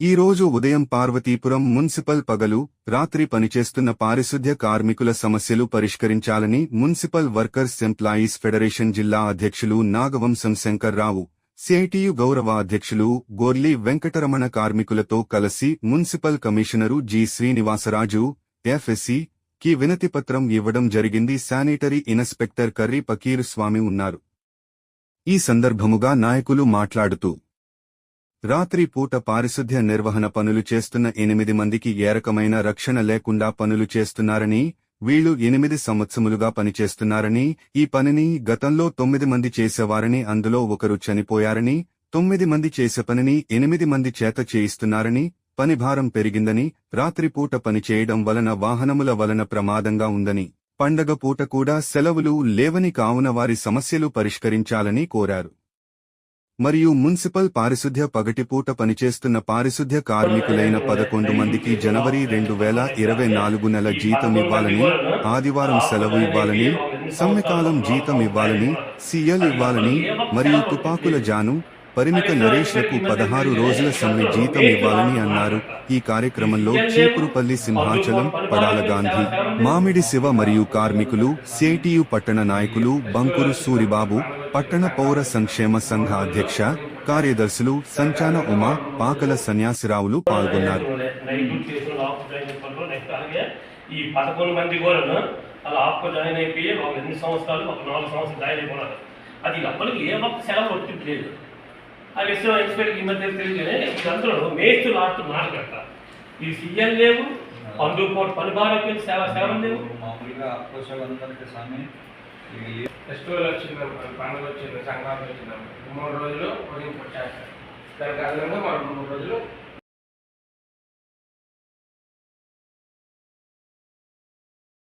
ఈ రోజు ఉదయం పార్వతీపురం మున్సిపల్ పగలు రాత్రి పనిచేస్తున్న పారిశుద్ధ్య కార్మికుల సమస్యలు పరిష్కరించాలని మున్సిపల్ వర్కర్స్ ఎంప్లాయీస్ ఫెడరేషన్ జిల్లా అధ్యక్షులు నాగవంశం శంకర్రావు సిఐటియు గౌరవ అధ్యక్షులు గోర్లి వెంకటరమణ కార్మికులతో కలిసి municipal commissioner G Srinivasaraju FSC కి వినతిపత్రం ఇవ్వడం జరిగింది. శానిటరీ ఇన్స్పెక్టర్ కర్రీ పకీర్ స్వామి ఉన్నారు. ఈ సందర్భముగా నాయకులు మాట్లాడుతూ రాత్రి పూట పారిశుద్ధ్య నిర్వహణ పనులు చేస్తున్న ఎనిమిది మందికి ఏ రకమైన రక్షణ లేకుండా పనులు చేస్తున్నారని వీళ్ళు ఎనిమిది సంవత్సరములుగా పనిచేస్తున్నారని ఈ పనిని గతంలో తొమ్మిది మంది చేసేవారని అందులో ఒకరు చనిపోయారని తొమ్మిది మంది చేసే పనిని ఎనిమిది మంది చేత చేయిస్తున్నారని పనిభారం పెరిగిందని రాత్రిపూట పనిచేయడం వలన వాహనముల వలన ప్రమాదంగా ఉందని పండగ పూట కూడా సెలవులు లేవని కావున వారి సమస్యలు పరిష్కరించాలని కోరారు. మరియు మున్సిపల్ పారిశుద్ధ్య పగటిపూట పనిచేస్తున్న పారిశుద్ధ్య కార్మికులైన పదకొండు మందికి జనవరి రెండు వేల ఇరవై నాలుగు నెల జీతం ఇవ్వాలని ఆదివారం సెలవు ఇవ్వాలని సమ్మెకాలం జీతం ఇవ్వాలని సీఎల్ ఇవ్వాలని మరియు తుపాకుల జాను పరిమిత నరేష్లకు పదహారు రోజుల సమ్మె జీతం ఇవ్వాలని అన్నారు. ఈ కార్యక్రమంలో చీపురుపల్లి సింహాచలం పడాల గాంధీ మామిడి శివ మరియు కార్మికులు సేటియు పట్టణ నాయకులు బంకురు సూరిబాబు పట్టణ పౌర సంక్షేమ సంఘ అధ్యక్ష కార్యదర్శులు సంచాన ఉమా పాకల సన్యాసిరావులు పాల్గొన్నారు. ఈ పదకొండు మంది కూడా అలా ఆఫ్ జాయిన్ అయిపోయి ఒక ఎన్ని సంవత్సరాలు ఒక నాలుగు సంవత్సరాలు జాయిన్ అయిపోయినారు అది అప్పటికి ఏ ఒక్క సెలవు వర్తింపు లేదు. ఆ విషయం ఎక్స్పర్ట్కి ఈ మధ్య తెలియగానే ఇదంతా మేస్తు లాస్ట్ మాట పెడతారు ఈ సీఎం లేవు అందుకోటి పని భారం సేవ సేవలు లేవు. మామూలుగా ఇది ఫెస్టివల్ వచ్చిందాం పండుగ వచ్చిందాం సంక్రాంతి వచ్చిందాం. మూడు రోజులు ఉదయం చేస్తారు దానికి అదనంగా మనం మూడు రోజులు